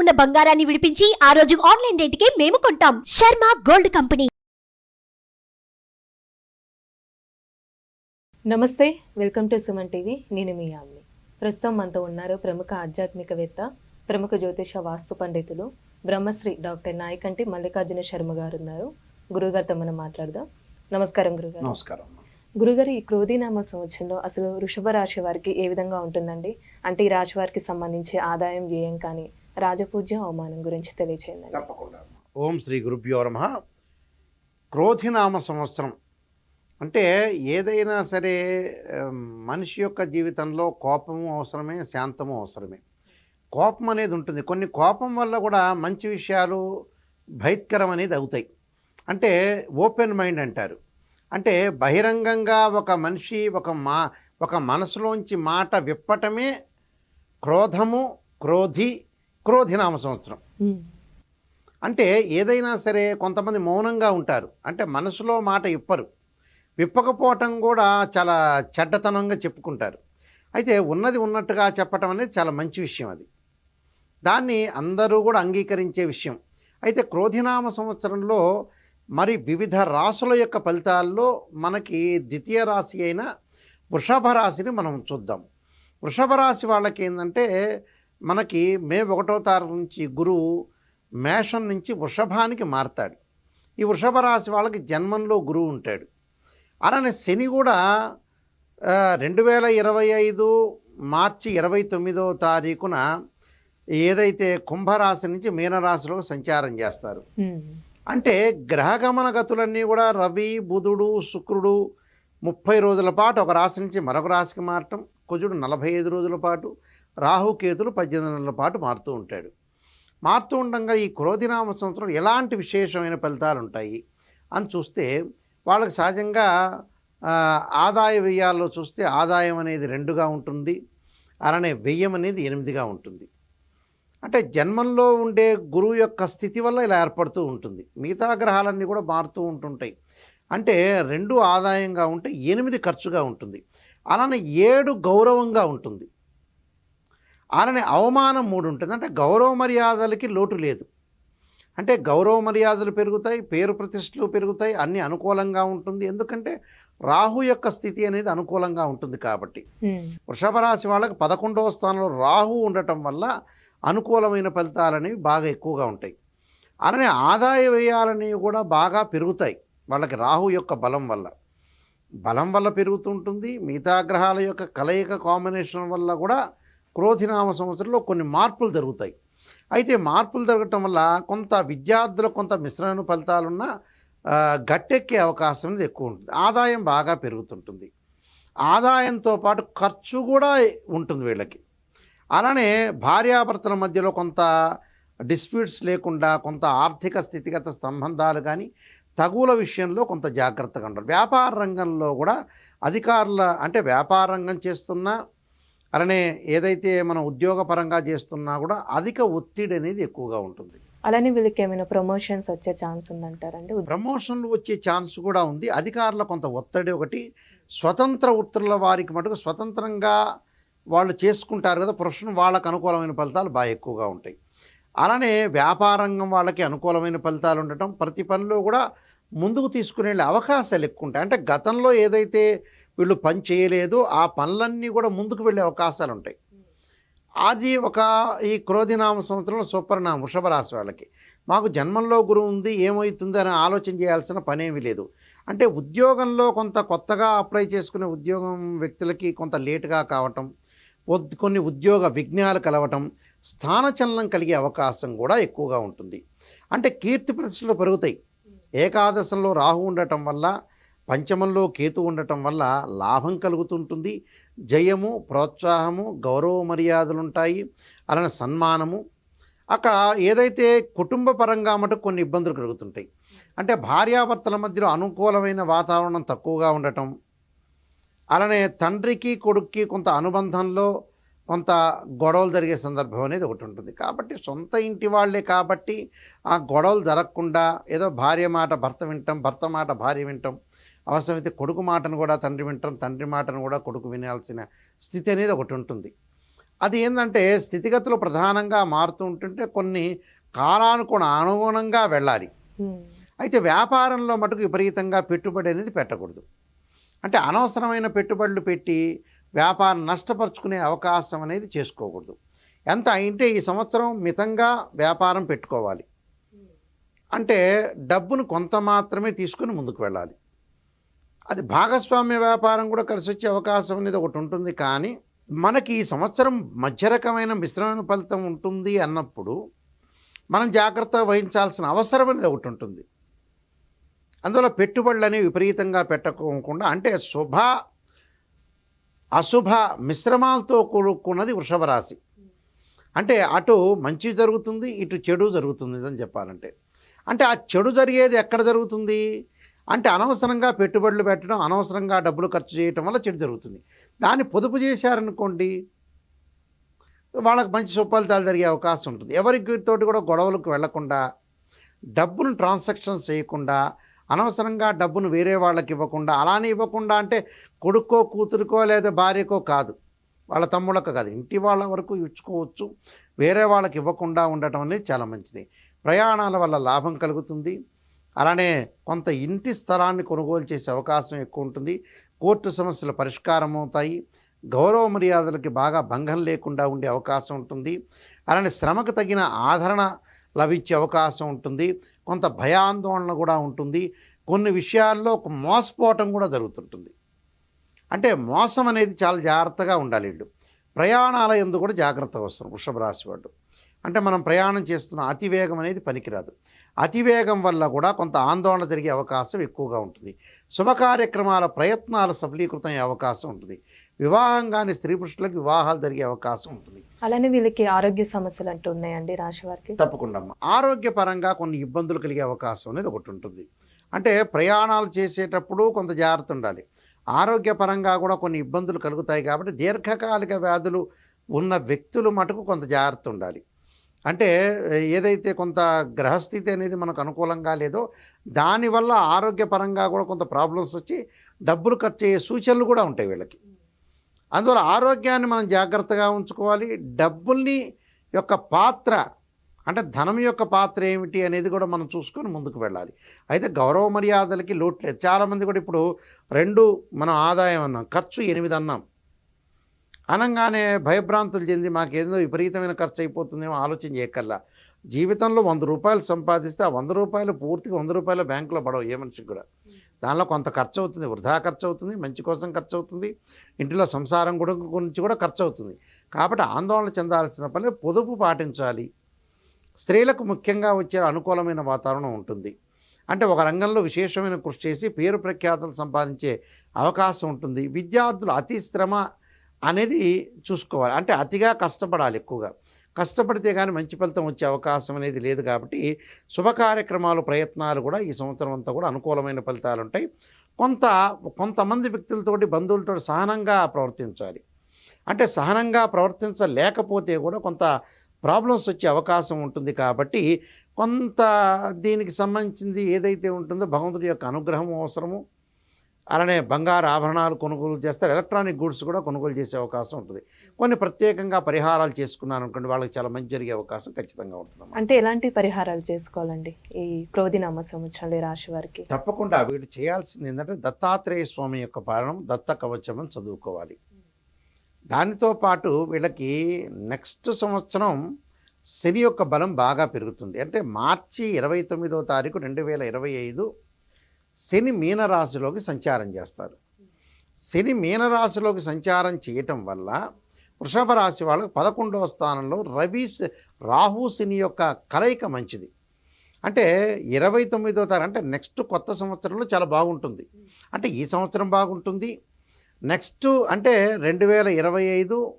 ఉన్న బంగారాన్ని విడిపించి ఆ రోజు ఆన్లైన్ రేటుకే మేము కొంటాం. Sharma gold company. నమస్తే వెల్కమ్ టు సుమన్ టీవీ. నేను మీ ఆమ్ని ప్రస్తుతం మనతో ఉన్నారు ప్రముఖ ఆధ్యాత్మికవేత్త ప్రముఖ జ్యోతిష వాస్తు పండితులు బ్రహ్మశ్రీ డాక్టర్ నాయకంటి మల్లికార్జున శర్మ గారు ఉన్నారు గురుగారితో మనం మాట్లాడదాం. నమస్కారం గురుగారు. నమస్కారం. గురుగారు ఈ క్రోధీనామ సంవత్సరంలో అసలు వృషభ రాశి వారికి ఏ విధంగా ఉంటుందండి? అంటే ఈ రాశి వారికి సంబంధించి ఆదాయం వ్యయం కానీ రాజపూజ్యం అవమానం గురించి తెలియచేయండి. తప్పకుండా. ఓం శ్రీ గురుభ్యో నమ. క్రోధినామ సంవత్సరం. అంటే ఏదైనా సరే మనిషి యొక్క జీవితంలో కోపము అవసరమే శాంతము అవసరమే. కోపం అనేది ఉంటుంది. కొన్ని కోపం వల్ల కూడా మంచి విషయాలు భయత్కరం అనేది అవుతాయి. అంటే ఓపెన్ మైండ్ అంటారు. అంటే బహిరంగంగా ఒక మనిషి ఒక మా ఒక మనసులోంచి మాట విప్పటమే క్రోధము క్రోధి క్రోధినామ సంవత్సరం. అంటే ఏదైనా సరే కొంతమంది మౌనంగా ఉంటారు. అంటే మనసులో మాట ఇప్పరు. విప్పకపోవటం కూడా చాలా చెడ్డతనంగా చెప్పుకుంటారు. అయితే ఉన్నది ఉన్నట్టుగా చెప్పటం అనేది చాలా మంచి విషయం అది. దాన్ని అందరూ కూడా అంగీకరించే విషయం. అయితే క్రోధినామ సంవత్సరంలో మరి వివిధ రాసుల యొక్క ఫలితాల్లో మనకి ద్వితీయ రాశి అయిన వృషభ రాశిని మనం చూద్దాం. వృషభ రాశి వాళ్ళకి ఏంటంటే మనకి మే ఒకటో తారీఖు నుంచి గురువు మేషం నుంచి వృషభానికి మారతాడు. ఈ వృషభ రాశి వాళ్ళకి జన్మంలో గురువు ఉంటాడు. అలానే శని కూడా రెండు వేల ఇరవై ఐదు మార్చి ఇరవై తొమ్మిదో తారీఖున ఏదైతే కుంభరాశి నుంచి మీనరాశిలో సంచారం చేస్తారు. అంటే గ్రహగమన గతులన్నీ కూడా రవి బుధుడు శుక్రుడు ముప్పై రోజుల పాటు ఒక రాశి నుంచి మరొక రాశికి మారటం కుజుడు నలభై ఐదు రోజుల పాటు రాహుకేతులు పద్దెనిమిది నెలల పాటు మారుతూ ఉంటాడు. మారుతూ ఉండగా ఈ క్రోధినామ సంవత్సరం ఎలాంటి విశేషమైన ఫలితాలు ఉంటాయి? అని చూస్తే వాళ్ళకి సహజంగా ఆదాయ వ్యయాల్లో చూస్తే ఆదాయం అనేది రెండుగా ఉంటుంది. అలానే వ్యయం అనేది ఎనిమిదిగా ఉంటుంది. అంటే జన్మంలో ఉండే గురువు యొక్క స్థితి వల్ల ఇలా ఏర్పడుతూ ఉంటుంది. మిగతా గ్రహాలన్నీ కూడా మారుతూ ఉంటుంటాయి. అంటే రెండు ఆదాయంగా ఉంటే ఎనిమిది ఖర్చుగా ఉంటుంది. అలానే ఏడు గౌరవంగా ఉంటుంది. అలానే అవమానం మూడు ఉంటుంది. అంటే గౌరవ మర్యాదలకి లోటు లేదు. అంటే గౌరవ మర్యాదలు పెరుగుతాయి పేరు ప్రతిష్టలు పెరుగుతాయి అన్నీ అనుకూలంగా ఉంటుంది. ఎందుకంటే రాహు యొక్క స్థితి అనేది అనుకూలంగా ఉంటుంది కాబట్టి. వృషభ రాశి వాళ్ళకి పదకొండవ స్థానంలో రాహు ఉండటం వల్ల అనుకూలమైన ఫలితాలు అనేవి బాగా ఎక్కువగా ఉంటాయి. అలానే ఆదాయ వ్యయాలనేవి కూడా బాగా పెరుగుతాయి వాళ్ళకి రాహు యొక్క బలం వల్ల. బలం వల్ల పెరుగుతుంటుంది మిగతా గ్రహాల యొక్క కలయిక కాంబినేషన్ వల్ల కూడా క్రోధినామ సంవత్సరంలో కొన్ని మార్పులు జరుగుతాయి. అయితే మార్పులు జరగటం వల్ల కొంత విద్యార్థుల కొంత మిశ్రమ ఫలితాలున్న గట్టెక్కే అవకాశం అనేది ఎక్కువ ఉంటుంది. ఆదాయం బాగా పెరుగుతుంటుంది. ఆదాయంతో పాటు ఖర్చు కూడా ఉంటుంది వీళ్ళకి. అలానే భార్యాభర్తల మధ్యలో కొంత డిస్ప్యూట్స్ లేకుండా కొంత ఆర్థిక స్థితిగత సంబంధాలు కానీ తగుల విషయంలో కొంత జాగ్రత్తగా ఉండాలి. వ్యాపార రంగంలో కూడా అధికారుల అంటే వ్యాపార రంగం చేస్తున్నా అలానే ఏదైతే మనం ఉద్యోగపరంగా చేస్తున్నా కూడా అధిక ఒత్తిడి అనేది ఎక్కువగా ఉంటుంది. అలానే వీళ్ళకి ఏమైనా ప్రమోషన్స్ వచ్చే ఛాన్స్ ఉందంటారండి? ప్రమోషన్లు వచ్చే ఛాన్స్ కూడా ఉంది. అధికారుల కొంత ఒత్తిడి ఒకటి. స్వతంత్ర వృత్తుల వారికి మటుకు స్వతంత్రంగా వాళ్ళు చేసుకుంటారు కదా ప్రొఫెషన్ వాళ్ళకు అనుకూలమైన ఫలితాలు బాగా ఎక్కువగా ఉంటాయి. అలానే వ్యాపారంగం వాళ్ళకి అనుకూలమైన ఫలితాలు ఉండటం. ప్రతి పనిలో కూడా ముందుకు తీసుకునే అవకాశాలు ఎక్కువ ఉంటాయి. అంటే గతంలో ఏదైతే వీళ్ళు పని చేయలేదు. ఆ పనులన్నీ కూడా ముందుకు వెళ్ళే అవకాశాలు ఉంటాయి అది ఒక ఈ క్రోధినామ సంవత్సరంలో సూపర్నామ వృషభ రాశి వాళ్ళకి. మాకు జన్మంలో గురువు ఉంది ఏమవుతుంది అని ఆలోచన చేయాల్సిన పనేమీ లేదు. అంటే ఉద్యోగంలో కొంత కొత్తగా అప్లై చేసుకునే ఉద్యోగం వ్యక్తులకి కొంత లేటుగా కావటం కొన్ని ఉద్యోగ విఘ్నాలు కలవటం స్థానచలనం కలిగే అవకాశం కూడా ఎక్కువగా ఉంటుంది. అంటే కీర్తి ప్రతిష్టలు పెరుగుతాయి. ఏకాదశంలో రాహు ఉండటం వల్ల పంచమంలో కేతు ఉండటం వల్ల లాభం కలుగుతుంటుంది. జయము ప్రోత్సాహము గౌరవ మర్యాదలు ఉంటాయి అలానే సన్మానము. అక్కడ ఏదైతే కుటుంబ పరంగా మటుకు కొన్ని ఇబ్బందులు కలుగుతుంటాయి. అంటే భార్యాభర్తల మధ్యలో అనుకూలమైన వాతావరణం తక్కువగా ఉండటం. అలానే తండ్రికి కొడుక్కి కొంత అనుబంధంలో కొంత గొడవలు జరిగే సందర్భం అనేది ఒకటి ఉంటుంది. కాబట్టి సొంత ఇంటి వాళ్ళే కాబట్టి ఆ గొడవలు జరగకుండా ఏదో భార్య మాట భర్త వింటాం భర్త మాట భార్య వింటాం అవసరమైతే కొడుకు మాటను కూడా తండ్రి వింటాం తండ్రి మాటను కూడా కొడుకు వినాల్సిన స్థితి అనేది ఒకటి ఉంటుంది. అది ఏంటంటే స్థితిగతులు ప్రధానంగా మారుతూ ఉంటుంటే కొన్ని కాలానుగుణ అనుగుణంగా వెళ్ళాలి. అయితే వ్యాపారంలో మటుకు విపరీతంగా పెట్టుబడి అనేది పెట్టకూడదు. అంటే అనవసరమైన పెట్టుబడులు పెట్టి వ్యాపారం నష్టపరుచుకునే అవకాశం అనేది చేసుకోకూడదు. ఎంత అంటే ఈ సంవత్సరం మితంగా వ్యాపారం పెట్టుకోవాలి. అంటే డబ్బును కొంత మాత్రమే తీసుకుని ముందుకు వెళ్ళాలి. అది భాగస్వామ్య వ్యాపారం కూడా కలిసి వచ్చే అవకాశం అనేది ఒకటి ఉంటుంది. కానీ మనకి ఈ సంవత్సరం మధ్య రకమైన మిశ్రమైన ఫలితం ఉంటుంది అన్నప్పుడు మనం జాగ్రత్త వహించాల్సిన అవసరం అనేది ఒకటి ఉంటుంది. అందువల్ల పెట్టుబడులు అనేవి విపరీతంగా పెట్టకోకుండా అంటే శుభ అశుభ మిశ్రమాలతో కూడుకున్నది వృషభ రాశి. అంటే అటు మంచి జరుగుతుంది ఇటు చెడు జరుగుతుంది అని చెప్పాలంటే. అంటే ఆ చెడు జరిగేది ఎక్కడ జరుగుతుంది? అంటే అనవసరంగా పెట్టుబడులు పెట్టడం అనవసరంగా డబ్బులు ఖర్చు చేయటం వల్ల చెడు జరుగుతుంది. దాన్ని పొదుపు చేశారనుకోండి వాళ్ళకి మంచి సుఫలితాలు జరిగే అవకాశం ఉంటుంది. ఎవరికి తోటి కూడా గొడవలకు వెళ్ళకుండా డబ్బును ట్రాన్సాక్షన్స్ చేయకుండా అనవసరంగా డబ్బును వేరే వాళ్ళకి ఇవ్వకుండా అలానే ఇవ్వకుండా అంటే కొడుకో కూతురుకో లేదా భార్యకో కాదు. వాళ్ళ తమ్ముళ్ళకు కాదు. ఇంటి వాళ్ళ వరకు ఇచ్చుకోవచ్చు. వేరే వాళ్ళకి ఇవ్వకుండా ఉండటం అనేది చాలా మంచిది. ప్రయాణాల వల్ల లాభం కలుగుతుంది. అలానే కొంత ఇంటి స్థలాన్ని కొనుగోలు చేసే అవకాశం ఎక్కువ ఉంటుంది కోర్టు సమస్యలు పరిష్కారం అవుతాయి గౌరవ మర్యాదలకి బాగా భంగం లేకుండా ఉండే అవకాశం ఉంటుంది. అలానే శ్రమకు తగిన ఆదరణ లభించే అవకాశం ఉంటుంది. కొంత భయాందోళన కూడా ఉంటుంది. కొన్ని విషయాల్లో ఒక మోసపోవటం కూడా జరుగుతుంటుంది. అంటే మోసం అనేది చాలా జాగ్రత్తగా ఉండాలి వీళ్ళు. ప్రయాణాల ఎందు కూడా జాగ్రత్త అవసరం వృషభ రాశి వాళ్ళు. అంటే మనం ప్రయాణం చేస్తున్న అతివేగం అనేది పనికిరాదు. అతివేగం వల్ల కూడా కొంత ఆందోళన జరిగే అవకాశం ఎక్కువగా ఉంటుంది. శుభ కార్యక్రమాల ప్రయత్నాలు సఫలీకృతం అయ్యే అవకాశం ఉంటుంది. వివాహం కాని స్త్రీ పురుషులకు వివాహాలు జరిగే అవకాశం ఉంటుంది. అలానే వీళ్ళకి ఆరోగ్య సమస్యలు అంటూ ఉన్నాయండి రాశి వారికి? తప్పకుండా అమ్మ. ఆరోగ్యపరంగా కొన్ని ఇబ్బందులు కలిగే అవకాశం అనేది ఒకటి ఉంటుంది. అంటే ప్రయాణాలు చేసేటప్పుడు కొంత జాగ్రత్త ఉండాలి. ఆరోగ్యపరంగా కూడా కొన్ని ఇబ్బందులు కలుగుతాయి కాబట్టి దీర్ఘకాలిక వ్యాధులు ఉన్న వ్యక్తులు మటుకు కొంత జాగ్రత్త ఉండాలి. అంటే ఏదైతే కొంత గ్రహస్థితి అనేది మనకు అనుకూలంగా లేదో దానివల్ల ఆరోగ్యపరంగా కూడా కొంత ప్రాబ్లమ్స్ వచ్చి డబ్బులు ఖర్చు అయ్యే సూచనలు కూడా ఉంటాయి వీళ్ళకి. అందువల్ల ఆరోగ్యాన్ని మనం జాగ్రత్తగా ఉంచుకోవాలి. డబ్బుల్ని యొక్క పాత్ర అంటే ధనం యొక్క పాత్ర ఏమిటి అనేది కూడా మనం చూసుకొని ముందుకు వెళ్ళాలి. అయితే గౌరవ మర్యాదలకి లోట్లేదు చాలామంది కూడా ఇప్పుడు రెండు మనం ఆదాయం అన్నాం ఖర్చు ఎనిమిది అన్నాం. అనగానే భయభ్రాంతులు చెంది మాకేదో విపరీతమైన ఖర్చు అయిపోతుందేమో ఆలోచన చేయకల్లా జీవితంలో వంద రూపాయలు సంపాదిస్తే ఆ వంద రూపాయలు పూర్తిగా వంద రూపాయలు బ్యాంకులో పడవు ఏ మనిషికి కూడా. దానిలో కొంత ఖర్చు అవుతుంది వృధా ఖర్చు అవుతుంది మంచి కోసం ఖర్చు అవుతుంది ఇంటిలో సంసారం కూడా గురించి కూడా ఖర్చు అవుతుంది కాబట్టి ఆందోళన చెందాల్సిన పని పొదుపు పాటించాలి. స్త్రీలకు ముఖ్యంగా వచ్చే అనుకూలమైన వాతావరణం ఉంటుంది. అంటే ఒక రంగంలో విశేషమైన కృషి చేసి పేరు ప్రఖ్యాతలు సంపాదించే అవకాశం ఉంటుంది. విద్యార్థులు అతి శ్రమ అనేది చూసుకోవాలి. అంటే అతిగా కష్టపడాలి ఎక్కువగా. కష్టపడితే కానీ మంచి ఫలితం వచ్చే అవకాశం అనేది లేదు కాబట్టి శుభ కార్యక్రమాలు ప్రయత్నాలు కూడా ఈ సంవత్సరం అంతా కూడా అనుకూలమైన ఫలితాలు ఉంటాయి. కొంత కొంతమంది వ్యక్తులతోటి బంధువులతో సహనంగా ప్రవర్తించాలి. అంటే సహనంగా ప్రవర్తించలేకపోతే కూడా కొంత ప్రాబ్లమ్స్ వచ్చే అవకాశం ఉంటుంది కాబట్టి కొంత దీనికి సంబంధించింది ఏదైతే ఉంటుందో భగవంతుడి యొక్క అనుగ్రహం అవసరము అలానే బంగారు ఆభరణాలు కొనుగోలు చేస్తారు. ఎలక్ట్రానిక్ గూడ్స్ కూడా కొనుగోలు చేసే అవకాశం ఉంటుంది. కొన్ని ప్రత్యేకంగా పరిహారాలు చేసుకున్నాను అనుకోండి వాళ్ళకి చాలా మంచి జరిగే అవకాశం ఖచ్చితంగా ఉంటుంది అంటే ఎలాంటి పరిహారాలు చేసుకోవాలండి? ఈ క్రోధినామ సంవత్సరంలో రాశి వారికి. తప్పకుండా వీళ్ళు చేయాల్సింది ఏంటంటే దత్తాత్రేయ స్వామి యొక్క పాలనం దత్త కవచం అని చదువుకోవాలి. దానితో పాటు వీళ్ళకి నెక్స్ట్ సంవత్సరం శని యొక్క బలం బాగా పెరుగుతుంది. అంటే మార్చి ఇరవై తొమ్మిదో తారీఖు రెండు వేల ఇరవై ఐదు శని మీనరాశిలోకి సంచారం చేస్తారు. శని మీనరాశిలోకి సంచారం చేయటం వల్ల వృషభ రాశి వాళ్ళకి పదకొండవ స్థానంలో రవి రాహు శని యొక్క కలయిక మంచిది. అంటే ఇరవై తొమ్మిదో తారీఖు అంటే నెక్స్ట్ కొత్త సంవత్సరంలో చాలా బాగుంటుంది. అంటే ఈ సంవత్సరం బాగుంటుంది. నెక్స్ట్ అంటే రెండు వేల ఇరవై ఐదు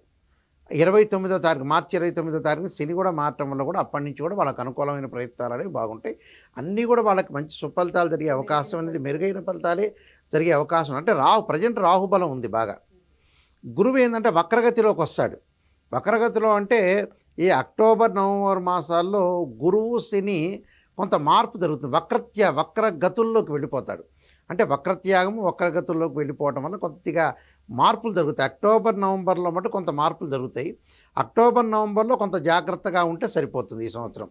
ఇరవై తొమ్మిదో తారీఖు మార్చి ఇరవై తొమ్మిదో తారీఖు శని కూడా మారటం వల్ల కూడా అప్పటి నుంచి కూడా వాళ్ళకి అనుకూలమైన ప్రయత్నాలు అనేవి బాగుంటాయి. అన్నీ కూడా వాళ్ళకి మంచి సుఫలితాలు జరిగే అవకాశం అనేది మెరుగైన ఫలితాలే జరిగే అవకాశం అంటే రాహు ప్రజెంట్ రాహుబలం ఉంది బాగా. గురువు ఏంటంటే వక్రగతిలోకి వస్తాడు. వక్రగతిలో అంటే ఈ అక్టోబర్ నవంబర్ మాసాల్లో గురువు శని కొంత మార్పు జరుగుతుంది. వక్రత్య వక్రగతుల్లోకి వెళ్ళిపోతాడు. అంటే వక్రత్యాగము వక్రగతుల్లోకి వెళ్ళిపోవటం వల్ల కొద్దిగా మార్పులు జరుగుతాయి. అక్టోబర్ నవంబర్లో మటు కొంత మార్పులు జరుగుతాయి. అక్టోబర్ నవంబర్లో కొంత జాగ్రత్తగా ఉంటే సరిపోతుంది ఈ సంవత్సరం.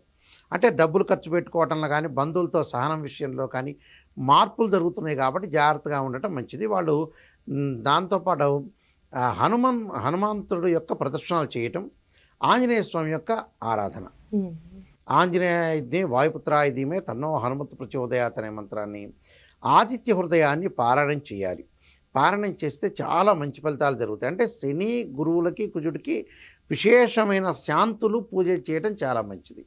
అంటే డబ్బులు ఖర్చు పెట్టుకోవటంలో కానీ బంధువులతో సహనం విషయంలో కానీ మార్పులు జరుగుతున్నాయి కాబట్టి జాగ్రత్తగా ఉండటం మంచిది. వాళ్ళు దాంతోపాటు హనుమాన్ హనుమంతుడు యొక్క ప్రదర్శనలు చేయటం ఆంజనేయ స్వామి యొక్క ఆరాధన. ఉమ్. ఆంజనేయుడిని వాయుపుత్రాయుధీమే తన్నో హనుమత్ ప్రచోదయాత్ అనే మంత్రాన్ని ఆదిత్య హృదయాన్ని పారాయణం చేయాలి. పారాయణం చేస్తే చాలా మంచి ఫలితాలు జరుగుతాయి. అంటే శని గురువులకి కుజుడికి విశేషమైన శాంతులు పూజ చేయడం చాలా మంచిది.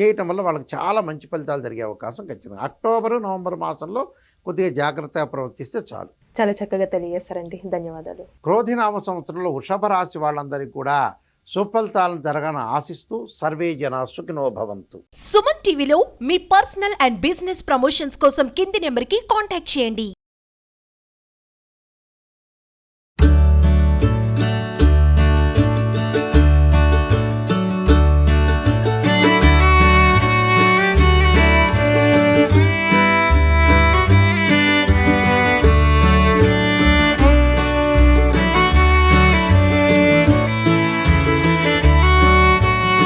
చేయటం వల్ల వాళ్ళకి చాలా మంచి ఫలితాలు జరిగే అవకాశం ఖచ్చితంగా. అక్టోబరు నవంబర్ మాసంలో కొద్దిగా జాగ్రత్తగా ప్రవర్తిస్తే చాలు. చాలా చక్కగా తెలియజేస్తారండి ధన్యవాదాలు. క్రోధినామ సంవత్సరంలో వృషభ రాశి వాళ్ళందరికీ కూడా సుఫలితాలను జరగాలని ఆశిస్తూ సర్వే జన సుఖినో భవంతు. సుమన్ టీవీలో మీ పర్సనల్ అండ్ బిజినెస్ ప్రమోషన్స్ కోసం కింది నెంబర్కి కాంటాక్ట్ చేయండి.